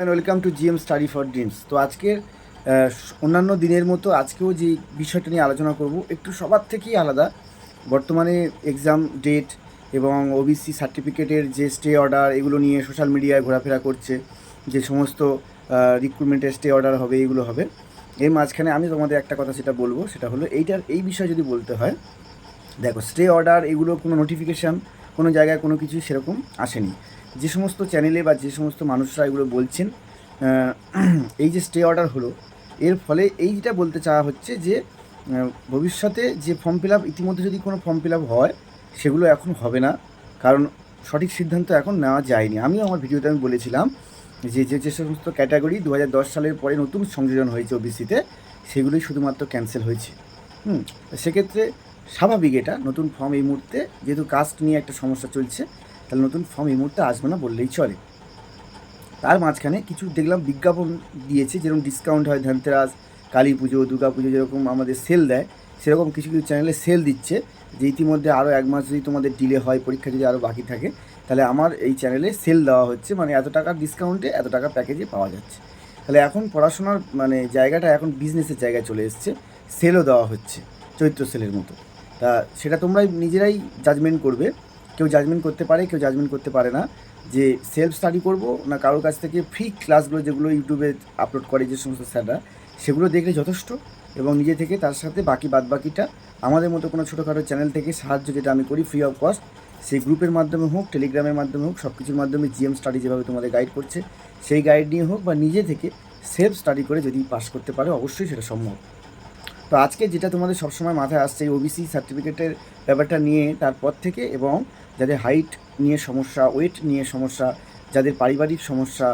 Welcome to GM study for dreams তো আজকের অন্যান্য দিনের মতো আজকেও যে বিষয়টা নিয়ে আলোচনা করব, একটু সবার থেকেই আলাদা। বর্তমানে এক্সাম ডেট এবং ওবিসি সার্টিফিকেটের যে স্টে অর্ডার এগুলো নিয়ে সোশ্যাল মিডিয়ায় ঘোরাফেরা করছে। যে সমস্ত রিক্রুটমেন্টের স্টে অর্ডার হবে, এগুলো হবে। এর মাঝখানে আমি তোমাদের একটা কথা সেটা বলব, সেটা হলো এইটার, এই বিষয়ে যদি বলতে হয়, দেখো স্টে অর্ডার এগুলো কোনো নোটিফিকেশান কোনো জায়গায় কোনো কিছু সেরকম আসেনি। যে সমস্ত চ্যানেলে বা যে সমস্ত মানুষরা এগুলো বলছেন এই যে স্টে অর্ডার হলো, এর ফলে এই যেটা বলতে চাওয়া হচ্ছে যে ভবিষ্যতে যে ফর্ম ফিল আপ ইতিমধ্যে যদি কোনো ফর্ম ফিল আপ হয়, সেগুলো এখন হবে না। কারণ সঠিক সিদ্ধান্ত এখন নেওয়া যায়নি। আমিও আমার ভিডিওতে আমি বলেছিলাম যে যে যে সমস্ত ক্যাটাগরি দু হাজার দশ সালের পরে নতুন সংযোজন হয়েছে ওবিসিতে সেগুলোই শুধুমাত্র ক্যান্সেল হয়েছে। হুম, সেক্ষেত্রে স্বাভাবিক এটা, নতুন ফর্ম এই মুহূর্তে, যেহেতু কাস্ট নিয়ে একটা সমস্যা চলছে, তাহলে নতুন ফর্ম এই মুহূর্তে আসবে না বললেই চলে। তার মাঝখানে কিছু দেখলাম বিজ্ঞাপন দিয়েছে, যেরকম ডিসকাউন্ট হয় ধনতেরাস, কালী পুজো, দুর্গা পুজো যেরকম আমাদের সেল দেয়, সেরকম কিছু কিছু চ্যানেলে সেল দিচ্ছে, যে ইতিমধ্যে আরও এক মাস যদি তোমাদের ডিলে হয়, পরীক্ষা যদি আরও বাকি থাকে, তাহলে আমার এই চ্যানেলে সেল দেওয়া হচ্ছে মানে এত টাকার ডিসকাউন্টে এত টাকা প্যাকেজে পাওয়া যাচ্ছে। তাহলে এখন পড়াশোনার মানে জায়গাটা এখন বিজনেসের জায়গায় চলে এসছে সেলও দেওয়া হচ্ছে, চৈত্র সেলের মতো। তা সেটা তোমরাই নিজেরাই জাজমেন্ট করবে। কেউ জাজমেন্ট করতে পারে, কেউ জাজমেন্ট করতে পারে না। যে সেলফ স্টাডি করব না কারোর কাছ থেকে ফ্রি ক্লাসগুলো যেগুলো ইউটিউবে আপলোড করে যে সমস্ত স্যাররা, সেগুলো দেখলে যথেষ্ট এবং নিজে থেকে তার সাথে বাকি বাদ বাকিটা আমাদের মতো কোনো ছোটোখাটো চ্যানেল থেকে সাহায্য যেটা আমি করি ফ্রি অফ কস্ট সেই গ্রুপের মাধ্যমে হোক টেলিগ্রামের মাধ্যমে হোক সব কিছুর মাধ্যমে জিএম স্টাডি যেভাবে তোমাদের গাইড করছে, সেই গাইড নিয়ে হোক বা নিজে থেকে সেলফ স্টাডি করে যদি পাস করতে পারে, অবশ্যই সেটা সম্ভব। তো আজকে যেটা তোমাদের সবসময় মাথায় আসছে, এই ওবিসি সার্টিফিকেটের ব্যাপারটা নিয়ে তারপর থেকে এবং যাদের হাইট নিয়ে সমস্যা ওয়েট নিয়ে সমস্যা, যাদের পারিবারিক সমস্যা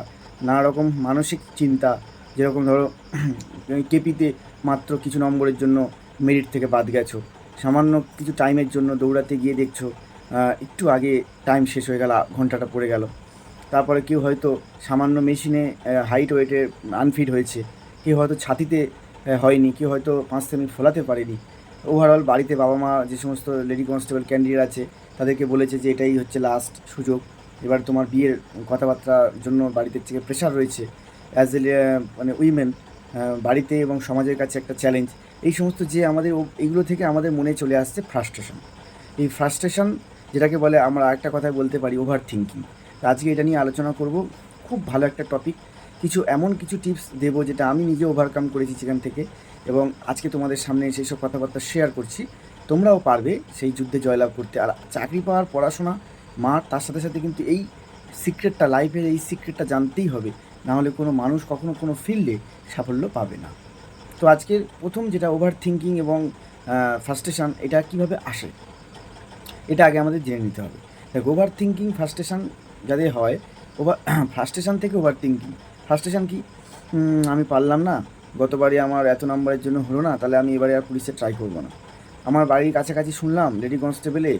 নানা রকম মানসিক চিন্তা, যেরকম ধরো কেপিতে মাত্র কিছু নম্বরের জন্য মেরিট থেকে বাদ গেছো, সামান্য কিছু টাইমের জন্য দৌড়াতে গিয়ে দেখছ একটু আগে টাইম শেষ হয়ে গেল, ঘন্টাটা পড়ে গেল। তারপরে কেউ হয়তো সামান্য মেশিনে হাইট ওয়েটে আনফিট হয়েছে, কেউ হয়তো ছাতিতে হয়নি, কেউ হয়তো পাঁচ সেমি ফোলাতে পারেনি। ওভারঅল বাড়িতে বাবা মা যে সমস্ত লেডি কনস্টেবল ক্যান্ডিডেট আছে, তাদেরকে বলেছে যে এটাই হচ্ছে লাস্ট সুযোগ। এবার তোমার বিয়ের কথাবার্তার জন্য বাড়িতে থেকে প্রেশার রয়েছে। অ্যাজ এ মানে উইমেন বাড়িতে এবং সমাজের কাছে একটা চ্যালেঞ্জ এই সমস্ত যে আমাদের এইগুলো থেকে আমাদের মনে চলে আসছে ফ্রাস্ট্রেশন এই ফ্রাস্ট্রেশন যেটাকে বলে আমরা একটা কথায় বলতে পারি ওভার থিঙ্কিং আজকে এটা নিয়ে আলোচনা করব। খুব ভালো একটা টপিক কিছু এমন কিছু টিপস দেবো যেটা আমি নিজে ওভারকাম করেছি সেখান থেকে এবং আজকে তোমাদের সামনে সেই সব কথাবার্তা শেয়ার করছি। তোমরাও পারবে সেই যুদ্ধে জয়লাভ করতে। আর চাকরি পাওয়ার পড়াশোনা, মা তার সাথে সাথে কিন্তু এই সিক্রেটটা লাইফের এই সিক্রেটটা জানতেই হবে। না হলে কোনো মানুষ কখনো কোনো ফিল্ডে সাফল্য পাবে না। তো আজকের প্রথম যেটা ওভার থিঙ্কিং এবং ফ্রাস্ট্রেশন এটা কীভাবে আসে? এটা আগে আমাদের জেনে নিতে হবে। দেখ ওভার থিঙ্কিং ফ্রাস্ট্রেশন যাদের হয় ওভার ফ্রাস্ট্রেশন থেকে ওভার থিঙ্কিং ফ্রাস্ট্রেশন কি? আমি পারলাম না। গতবারই আমার এত নম্বরের জন্য হলো না, তাহলে আমি এবারে আর পুলিশে ট্রাই করব না। আমার বাড়ির কাছাকাছি শুনলাম, লেডি কনস্টেবলে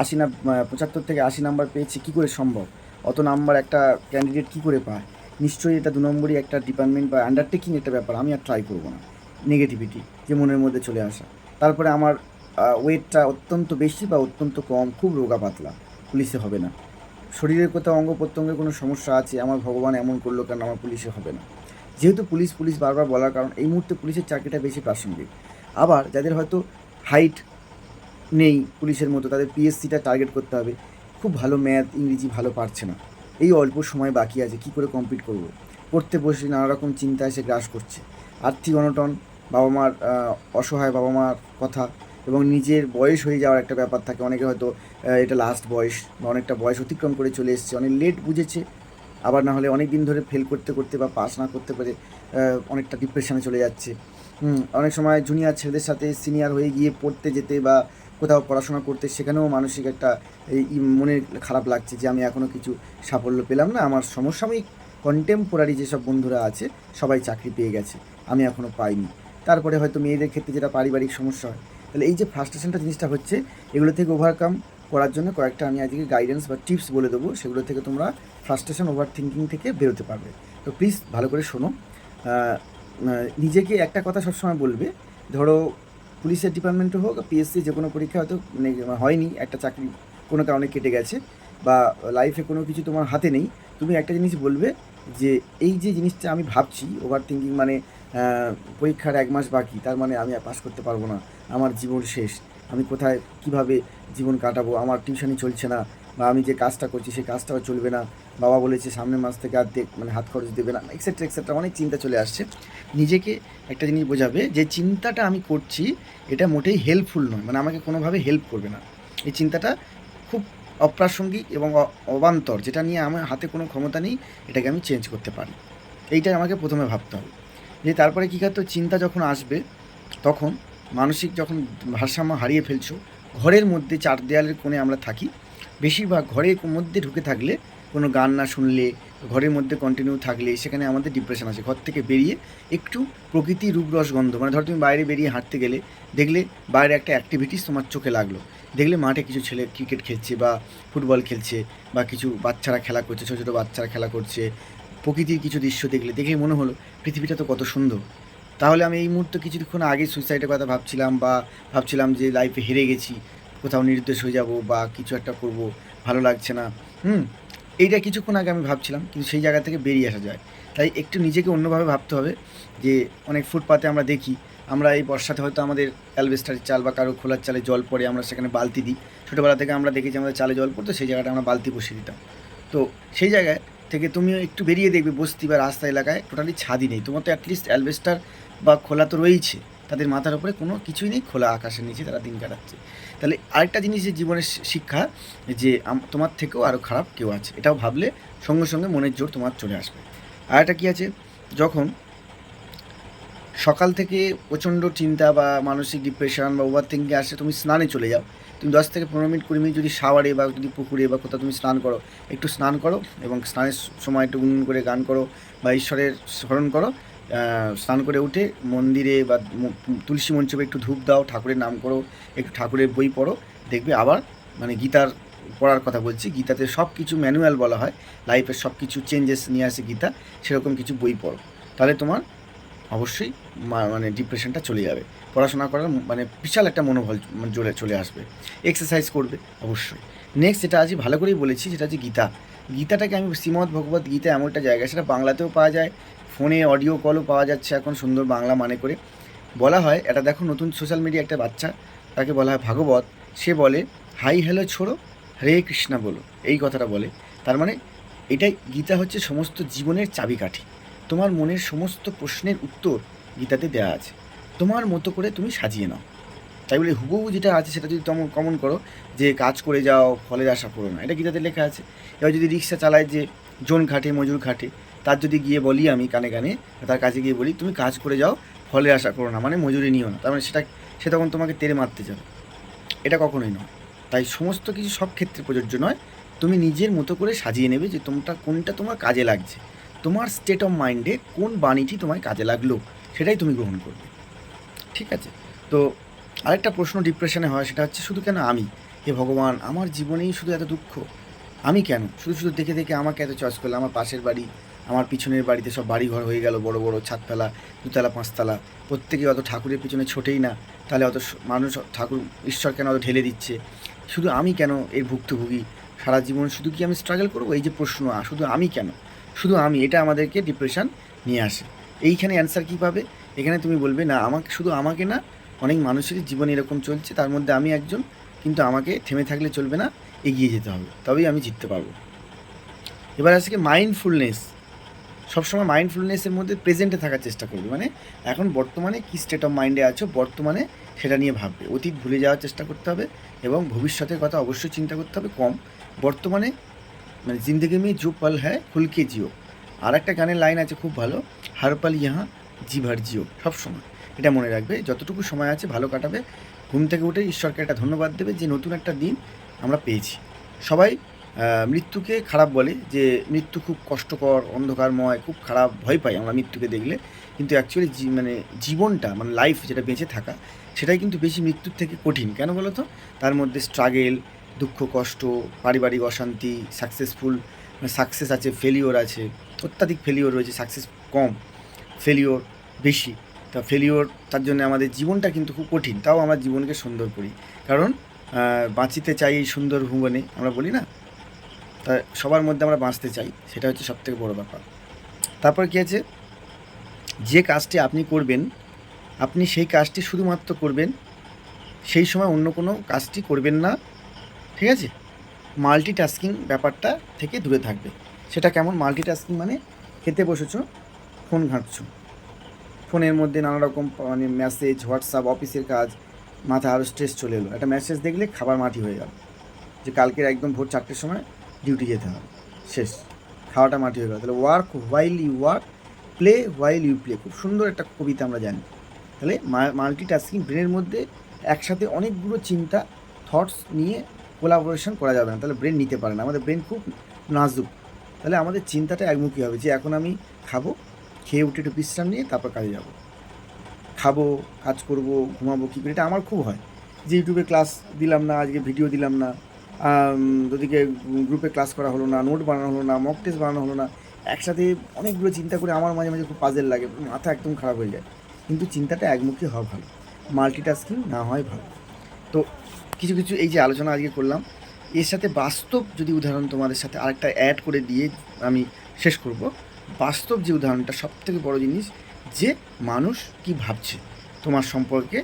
আশি না পঁচাত্তর থেকে আশি নাম্বার পেয়েছে, কী করে সম্ভব? অত নাম্বার একটা ক্যান্ডিডেট কী করে পায়? নিশ্চয়ই এটা দু নম্বরই একটা ডিপার্টমেন্ট বা আন্ডারটেকিং একটা ব্যাপার, আমি আর ট্রাই করব না। নেগেটিভিটি যে মনের মধ্যে চলে আসা। তারপরে আমার ওয়েটটা অত্যন্ত বেশি বা অত্যন্ত কম, খুব রোগা পাতলা। পুলিশে হবে না। শরীরের কোথাও অঙ্গ প্রত্যঙ্গের কোনো সমস্যা আছে, আমার ভগবান এমন করল কেন আমার পুলিশে হবে না? যেহেতু পুলিশ পুলিশ বারবার বলার কারণ, এই মুহূর্তে পুলিশের চাকরিটা বেশি প্রাসঙ্গিক। আবার যাদের হয়তো হাইট নেই পুলিশের মতো, তাদের পিএসসিটা টার্গেট করতে হবে। খুব ভালো ম্যাথ ইংরেজি ভালো পারছে না। এই অল্প সময় বাকি আছে, কি করে কমপ্লিট করব? পড়তে বসে নানা রকম চিন্তা এসে গ্রাস করছে। আর্থিক অনটন, বাবা মার অসহায় বাবা মার কথা এবং নিজের বয়স হয়ে যাওয়ার একটা ব্যাপার থাকে। অনেকে হয়তো এটা লাস্ট বয়স বা অনেকটা বয়স অতিক্রম করে চলে এসেছে। অনেক লেট বুঝেছে, আবার না হলে অনেক দিন ধরে ফেল করতে করতে বা পাস না করতে পারে অনেকটা ডিপ্রেশনে চলে যাচ্ছে। অনেক সময় জুনিয়র ছেলেদের সাথে সিনিয়র হয়ে গিয়ে পড়তে যেতে বা কোথাও পড়াশোনা করতে, সেখানেও মানসিক একটা, এই মনে খারাপ লাগছে যে আমি এখনও কিছু সাফল্য পেলাম না। আমার সমসাময়িক কন্টেম্পোরারি যেসব বন্ধুরা আছে, সবাই চাকরি পেয়ে গেছে। আমি এখনও পাইনি। তারপরে হয়তো মেয়েদের ক্ষেত্রে যেটা পারিবারিক সমস্যা হয় তাহলে এই যে ফ্রাস্ট্রেশনটা জিনিসটা হচ্ছে, এগুলো থেকে ওভারকাম করার জন্য কয়েকটা আমি আজকে গাইডেন্স বা টিপস বলে দেবো, সেগুলো থেকে তোমরা ফ্রাস্ট্রেশন ওভার থিঙ্কিং থেকে বেরোতে পারবে। তো প্লিজ ভালো করে শোনো। নিজেকে একটা কথা সবসময় বলবে, ধরো পুলিশের ডিপার্টমেন্টে হোক পিএসসি যে কোনো পরীক্ষা হয়তো মানে হয়নি, একটা চাকরি কোনো কারণে কেটে গেছে, বা লাইফে কোনো কিছু তোমার হাতে নেই, তুমি একটা জিনিস বলবে যে এই যে জিনিসটা আমি ভাবছি ওভার থিঙ্কিং মানে পরীক্ষার এক মাস বাকি, তার মানে আমি পাস করতে পারব না, আমার জীবন শেষ। আমি কোথায়, কীভাবে জীবন কাটাবো? আমার টিউশনই চলছে না, বা আমি যে কাজটা করছি, সেই কাজটাও চলবে না। বাবা বলেছে, সামনের মাস থেকে আর দেখ মানে হাত খরচ দেবে না এক্সেট্রা এক্সেট্রা অনেক চিন্তা চলে আসছে। নিজেকে একটা জিনিস বোঝাবে যে, চিন্তাটা আমি করছি, এটা মোটেই হেল্পফুল নয় মানে আমাকে কোনোভাবে হেল্প করবে না। এই চিন্তাটা অপ্রাসঙ্গিক এবং অবান্তর, যেটা নিয়ে আমার হাতে কোনো ক্ষমতা নেই, এটাকে আমি চেঞ্জ করতে পারি। এইটাই আমাকে প্রথমে ভাবতে হবে। যে তারপরে কী করতো চিন্তা যখন আসবে, তখন মানসিক যখন ভারসাম্য হারিয়ে ফেলছো, ঘরের মধ্যে চার দেয়ালের কোণে আমরা থাকি, বেশিরভাগ ঘরের মধ্যে ঢুকে থাকলে কোনো গান না শুনলে, ঘরের মধ্যে কন্টিনিউ থাকলে, সেখানে আমাদের ডিপ্রেশন আছে। ঘর থেকে বেরিয়ে একটু প্রকৃতি রূপরস গন্ধ মানে ধরো তুমি বাইরে বেরিয়ে হাঁটতে গেলে, দেখলে বাইরে একটা অ্যাক্টিভিটিস তোমার চোখে লাগল। দেখলে মাঠে কিছু ছেলে ক্রিকেট খেলছে বা ফুটবল খেলছে বা কিছু বাচ্চারা খেলা করছে, ছোটো ছোটো বাচ্চারা খেলা করছে, প্রকৃতির কিছু দৃশ্য দেখলে, দেখে মনে হলো পৃথিবীটা তো কত সুন্দর। তাহলে আমি এই মুহূর্তে কিছুক্ষণ আগে সুইসাইডের কথা ভাবছিলাম বা ভাবছিলাম যে লাইফে হেরে গেছি, কোথাও নির্দেশ হয়ে যাব বা কিছু একটা করব, ভালো লাগছে না। হুম? এইটা কিছুক্ষণ আগে আমি ভাবছিলাম, কিন্তু সেই জায়গা থেকে বেরিয়ে আসা যায়। তাই একটু নিজেকে অন্যভাবে ভাবতে হবে যে, অনেক ফুটপাতে আমরা দেখি, আমরা এই বর্ষাতে হয়তো আমাদের অ্যালবেস্টারের চাল বা কারও খোলার চালে জল পড়ে, আমরা সেখানে বালতি দিই। ছোটোবেলা থেকে আমরা দেখেছি আমাদের চালে জল পড়তো, সেই জায়গাটা আমরা বালতি বসিয়ে দিতাম। তো সেই জায়গায় থেকে তুমিও একটু বেরিয়ে দেখবে বস্তি বা রাস্তা এলাকায় টোটালি ছাদই নেই। তোমার তো অ্যাটলিস্ট অ্যালবেস্টার বা খোলা তো রয়েইছে। তাদের মাথার উপরে কোনো কিছুই নেই, খোলা আকাশের নিচে তারা দিন কাটাচ্ছে। তাহলে আরেকটা জিনিস যে জীবনের শিক্ষা, যে তোমার থেকেও আরও খারাপ কেউ আছে, এটাও ভাবলে সঙ্গে সঙ্গে মনের জোর তোমার চলে আসবে। আর একটা কী আছে? যখন সকাল থেকে প্রচণ্ড চিন্তা বা মানসিক ডিপ্রেশন বা ওভার থিঙ্কিং আসে, তুমি স্নানে চলে যাও। তুমি দশ থেকে পনেরো মিনিট কুড়ি মিনিট যদি শাওয়ারে বা যদি পুকুরে বা কোথাও তুমি স্নান করো, একটু স্নান করো এবং স্নানের সময় একটু গুনগুন করে গান করো বা ঈশ্বরের স্মরণ করো স্নান করে উঠে মন্দিরে বা তুলসী মঞ্চপে একটু ধূপ দাও, ঠাকুরের নাম করো, একটু ঠাকুরের বই পড়ো, দেখবে আবার মানে গীতার পড়ার কথা বলছি, গীতাতে সব কিছু ম্যানুয়াল বলা হয় লাইফের সব কিছু চেঞ্জেস নিয়ে আসে গীতা, সেরকম কিছু বই পড়ো। তাহলে তোমার অবশ্যই মানে ডিপ্রেশনটা চলে যাবে। পড়াশোনা করার মানে বিশাল একটা মনোবল মানে চলে চলে আসবে। এক্সারসাইজ করবে, অবশ্যই। নেক্সট যেটা আজ ভালো করেই বলেছি, সেটা হচ্ছে গীতা। গীতাটাকে আমি শ্রীমদ্ ভগবত গীতা এমন একটা জায়গা, সেটা বাংলাতেও পাওয়া যায়। ফোনে অডিও কলও পাওয়া যাচ্ছে এখন সুন্দর বাংলা মানে করে। বলা হয়, এটা দেখো নতুন সোশ্যাল মিডিয়া একটা বাচ্চা, তাকে বলা হয় ভাগবত। সে বলে, হাই, হ্যালো, ছোড়ো, হরে কৃষ্ণা বলো। এই কথাটা বলে। তার মানে এটাই গীতা হচ্ছে সমস্ত জীবনের চাবিকাঠি। তোমার মনের সমস্ত প্রশ্নের উত্তর গীতাতে দেওয়া আছে। তোমার মতো করে তুমি সাজিয়ে নাও। তাই বলে হুবহু যেটা আছে সেটা যদি তেমন কমন করো, যে কাজ করে যাও, ফলের আশা করো না, এটা গীতাতে লেখা আছে। এবার যদি রিক্সা চালায় যে জোন খাটে মজুর খাটে তার যদি গিয়ে বলি আমি কানে কানে, তার কাছে গিয়ে বলি, তুমি কাজ করে যাও, ফলের আশা করো না মানে মজুরি নিও না। তার মানে সেটা, সে তখন তোমাকে তেরে মারতে যাবে। এটা কখনোই নয়। তাই সমস্ত কিছু সব ক্ষেত্রে প্রযোজ্য নয়। তুমি নিজের মতো করে সাজিয়ে নেবে যে তোমটা কোনটা তোমার কাজে লাগছে। তোমার স্টেট অফ মাইন্ডে কোন বাণীটি তোমার কাজে লাগল, সেটাই তুমি গ্রহণ করবে। ঠিক আছে? তো আরেকটা প্রশ্ন ডিপ্রেশনে হয়, সেটা হচ্ছে, শুধু কেন আমি? হে ভগবান, আমার জীবনেই শুধু এত দুঃখ। আমি কেন? শুধু শুধু দেখে দেখে আমাকে এত চয়েস করল, আমার পাশের বাড়ি, আমার পিছনের বাড়িতে সব বাড়ি ঘর হয়ে গেল, বড় বড় ছাদতলা, দুতলা, পাঁচতলা। প্রত্যেকে অত ঠাকুরের পিছনে ছোটেই না। তাহলে অত মানুষ ঠাকুর, ঈশ্বর কেন অত ঢেলে দিচ্ছে? শুধু আমি কেন এর ভুক্তভোগী? সারা জীবন শুধু কি আমি স্ট্রাগল করব? এই যে প্রশ্ন শুধু আমি কেন? শুধু আমি, এটা আমাদেরকে ডিপ্রেশান নিয়ে আসে। এইখানে অ্যান্সার কী পাবে? এখানে তুমি বলবে, না, আমাকে, শুধু আমাকে না অনেক মানুষেরই জীবন এরকম চলছে, তার মধ্যে আমি একজন, কিন্তু আমাকে থেমে থাকলে চলবে না, এগিয়ে যেতে হবে, তবেই আমি জিততে পারব। এবার আছে কি মাইন্ডফুলনেস সবসময় মাইন্ডফুলনেসের মধ্যে প্রেজেন্টে থাকার চেষ্টা করবে মানে এখন বর্তমানে কী স্টেট অফ মাইন্ডে আছো, বর্তমানে সেটা নিয়ে ভাববে। অতীত ভুলে যাওয়ার চেষ্টা করতে হবে এবং ভবিষ্যতের কথা অবশ্যই চিন্তা করতে হবে কম। বর্তমানে মানে জিন্দগি মে জো পল হ্যায়, খুলকে জিও। আর একটা গানের লাইন আছে খুব ভালো, হার পল ইহা জিভার জিও, সবসময়। এটা মনে রাখবে, যতটুকু সময় আছে ভালো কাটাবে, ঘুম থেকে উঠে ঈশ্বরকে একটা ধন্যবাদ দেবে যে নতুন একটা দিন আমরা পেয়েছি। সবাই মৃত্যুকে খারাপ বলে যে মৃত্যু খুব কষ্টকর, অন্ধকারময়, খুব খারাপ ভয় পাই আমরা মৃত্যুকে দেখলে। কিন্তু অ্যাকচুয়ালি মানে জীবনটা মানে লাইফ যেটা বেঁচে থাকা, সেটাই কিন্তু বেশি মৃত্যুর থেকে কঠিন। কেন বলো তো? তার মধ্যে স্ট্রাগেল দুঃখ, কষ্ট, পারিবারিক অশান্তি সাকসেসফুল সাকসেস আছে ফেলিওর আছে, অত্যাধিক ফেলিওর রয়েছে সাকসেস কম ফেলিওর বেশি। তা ফেলিওর তার জন্য আমাদের জীবনটা কিন্তু খুব কঠিন, তাও আমরা জীবনকে সুন্দর করি। কারণ বাঁচিতে চাই এই সুন্দর ভুবনে, আমরা বলি না? তা সবার মধ্যে আমরা বাঁচতে চাই, সেটা হচ্ছে সবথেকে বড় ব্যাপার। তারপর কী আছে? যে কাজটি আপনি করবেন, আপনি সেই কাজটি শুধুমাত্র করবেন, সেই সময় অন্য কোনো কাজটি করবেন না, ঠিক আছে? মাল্টিটাস্কিং ব্যাপারটা থেকে দূরে থাকবে। সেটা কেমন? মাল্টিটাস্কিং মানে খেতে বসেছো, ফোন ঘাঁটছো। ফোনের মধ্যে নানা রকম মানে মেসেজ হোয়াটসঅ্যাপ অফিসের কাজ, মাথা আরও স্ট্রেস চলে এলো। একটা মেসেজ দেখলে খাবার মাটি হয়ে গেল। যে কালকের একদম ভোর চারটের সময় ডিউটি যেতে হবে। শেষ। খাওয়াটা মাটি হয়ে গেল। তাহলে work while you work play while you play খুব সুন্দর একটা কবিতা আমরা জানি। তাহলে মাল্টিটাস্কিং ব্রেনের মধ্যে একসাথে অনেকগুলো চিন্তা থটস নিয়ে কোলাবোরেশন করা যাবে না। তাহলে ব্রেন নিতে পারে না। আমাদের ব্রেন খুব নাজুক। তাহলে আমাদের চিন্তাটা একমুখী হবে যে এখন আমি খাব খেয়ে উঠে একটু বিশ্রাম নিয়ে তারপর কাজে যাব। খাব, কাজ করব, ঘুমাবো, কী করে, এটা আমার খুব হয়। যে ইউটিউবে ক্লাস দিলাম না, আজকে ভিডিও দিলাম না ওদিকে গ্রুপে ক্লাস করা হলো না, নোট বানানো হলো না মক টেস্ট বানানো হলো না, একসাথে অনেকগুলো চিন্তা করে আমার মাঝে মাঝে খুব পাজেল লাগে, মাথা একদম খারাপ হয়ে যায়। কিন্তু চিন্তাটা একমুখী হওয়া ভালো মাল্টিটাস্কিং না হয় ভালো। তো কিছু কিছু এই যে আলোচনা আজকে করলাম, এর সাথে বাস্তব যদি উদাহরণ তোমাদের সাথে আরেকটা অ্যাড করে দিয়ে আমি শেষ করব। বাস্তব যে উদাহরণটা সব থেকে বড়ো জিনিস, যে মানুষ কি ভাবছে? তোমার সম্পর্কে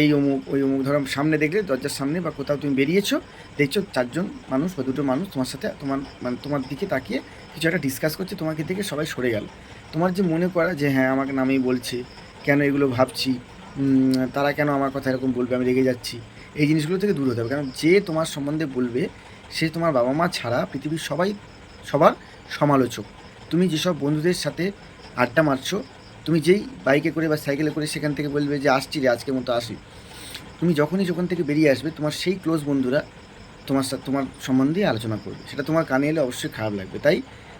এই অমুক, ওই অমুক, ধরো সামনে দেখলে, দরজার সামনে বা কোথাও তুমি বেরিয়েছো, দেখছ চারজন মানুষ বা দুটো মানুষ তোমার সাথে, তোমার মানে তোমার দিকে তাকিয়ে কিছু একটা ডিসকাস করছে, তোমাকে দেখে সবাই সরে গেল। তোমার যে মনে করা যে হ্যাঁ আমাকে নামেই বলছে, কেন এগুলো ভাবছি তারা কেন আমার কথা এরকম বলবে, আমি রেগে যাচ্ছি? এই জিনিসগুলো থেকে দূর হতে হবে। কারণ যে তোমার সম্বন্ধে বলবে, সে তোমার বাবা মা ছাড়া পৃথিবীর সবাই, সবার সমালোচক। তুমি যেসব বন্ধুদের সাথে আড্ডা মারছো, তুমি যেই বাইকে করে বা সাইকেলে করে সেখান থেকে বলবে যে, আসছি রে, আজকের মতো আসি। তুমি যখনই যখন থেকে বেরিয়ে আসবে, তোমার সেই ক্লোজ বন্ধুরা তোমার সাথে তোমার সম্বন্ধে আলোচনা করবে। সেটা তোমার কানে এলে অবশ্যই খারাপ লাগবে। তাই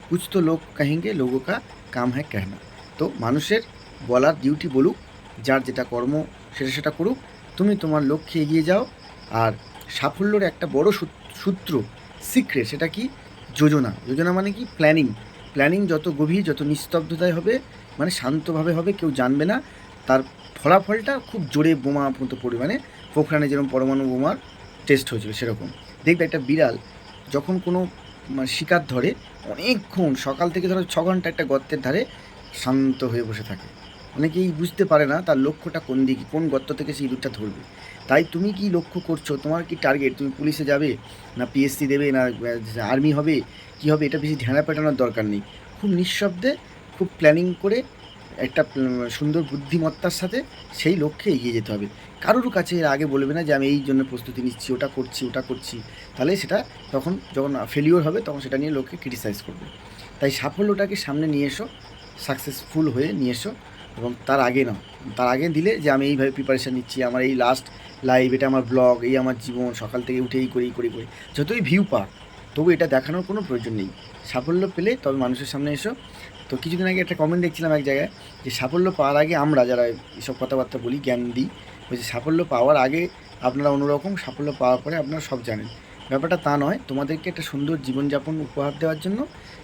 কুছ তো লোক কাহেঙ্গে, লোগো কা কাম হ্যাঁ কেহনা। তো মানুষের বলার ডিউটি বলুক, যার যেটা কর্ম সেটা সেটা করুক, তুমি তোমার লক্ষ্যে এগিয়ে যাও। আর সাফল্যের একটা বড় সূত্র সিক্রেট সেটা কি? যোজনা। যোজনা মানে কি? প্ল্যানিং প্ল্যানিং যত গভীর, যত নিস্তব্ধতায় হবে মানে শান্তভাবে হবে, কেউ জানবে না, তার ফলাফলটা খুব জোরে বোমা মতো পরিমাণে পোখরানে যেরকম পরমাণু বোমার টেস্ট হয়েছিল সেরকম। দেখবে একটা বিড়াল যখন কোনো মানে শিকার ধরে, অনেকক্ষণ, সকাল থেকে ধরো ছ ঘণ্টা একটা গর্তের ধারে শান্ত হয়ে বসে থাকে। অনেকেই বুঝতে পারে না তার লক্ষ্যটা কোন দিকে, কোন গর্ত থেকে সেই ইঁদুরটা ধরবে। তাই তুমি কি লক্ষ্য করছ? তোমার কি টার্গেট তুমি পুলিশে যাবে না পিএসসি দেবে না আর্মি হবে? কি হবে? এটা বেশি ঢেঁড়া পেটানোর দরকার নেই। খুব নিঃশব্দে, খুব প্ল্যানিং করে একটা সুন্দর বুদ্ধিমত্তার সাথে সেই লক্ষ্যে এগিয়ে যেতে হবে। কারোর কাছে এর আগে বলবে না যে আমি এই জন্য প্রস্তুতি নিচ্ছি, ওটা করছি ওটা করছি। তাহলে সেটা তখন যখন ফেলিওর হবে, তখন সেটা নিয়ে লোককে ক্রিটিসাইজ করবে। তাই সাফল্যটাকে সামনে নিয়ে এসো সাকসেসফুল হয়ে নিয়ে এসো। এবং তার আগে নাও তার আগে দিলে যে আমি এইভাবে প্রিপারেশান নিচ্ছি, আমার এই লাস্ট লাইভ এটা আমার ব্লগ এই আমার জীবন, সকাল থেকে উঠে এই করি করি করি। যতই ভিউ পাক, তবু এটা দেখানোর কোনো প্রয়োজন নেই। সাফল্য পেলে তবে মানুষের সামনে এসো। তো কিছুদিন আগে একটা কমেন্ট দেখছিলাম এক জায়গায়, যে সাফল্য পাওয়ার আগে আমরা যারা এসব কথাবার্তা বলি, জ্ঞান দিই বলছে সাফল্য পাওয়ার আগে আপনারা অন্যরকম সাফল্য পাওয়ার পরে আপনারা সব জানেন। ব্যাপারটা তা নয়, তোমাদেরকে একটা সুন্দর জীবনযাপন উপহার দেওয়ার জন্য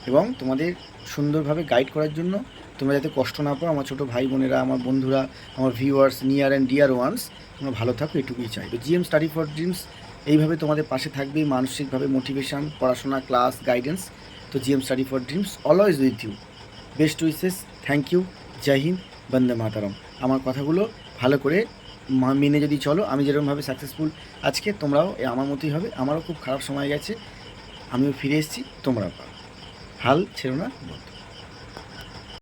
এবং তোমাদের সুন্দরভাবে গাইড করার জন্য তোমরা যাতে কষ্ট না পাও, আমার ছোটো ভাই বোনেরা, আমার বন্ধুরা, আমার viewers near and dear ones তোমরা ভালো থাকো, এটুকুই চাই তো জিএম স্টাডি ফর ড্রিমস এইভাবে তোমাদের পাশে থাকবে, মানসিকভাবে মোটিভেশন পড়াশোনা ক্লাস গাইডেন্স তো GM study for dreams always with you best wishes thank you Jai Hind Vande Mataram আমার কথাগুলো ভালো করে মেনে যদি চলো, আমি যেরকমভাবে সাকসেসফুল আজকে, তোমরাও আমার মতোই হবে। আমারও খুব খারাপ সময় গেছে। আমিও ফিরে এসেছি, তোমরাও পারো। হাল ছেড়ো না বন্ধু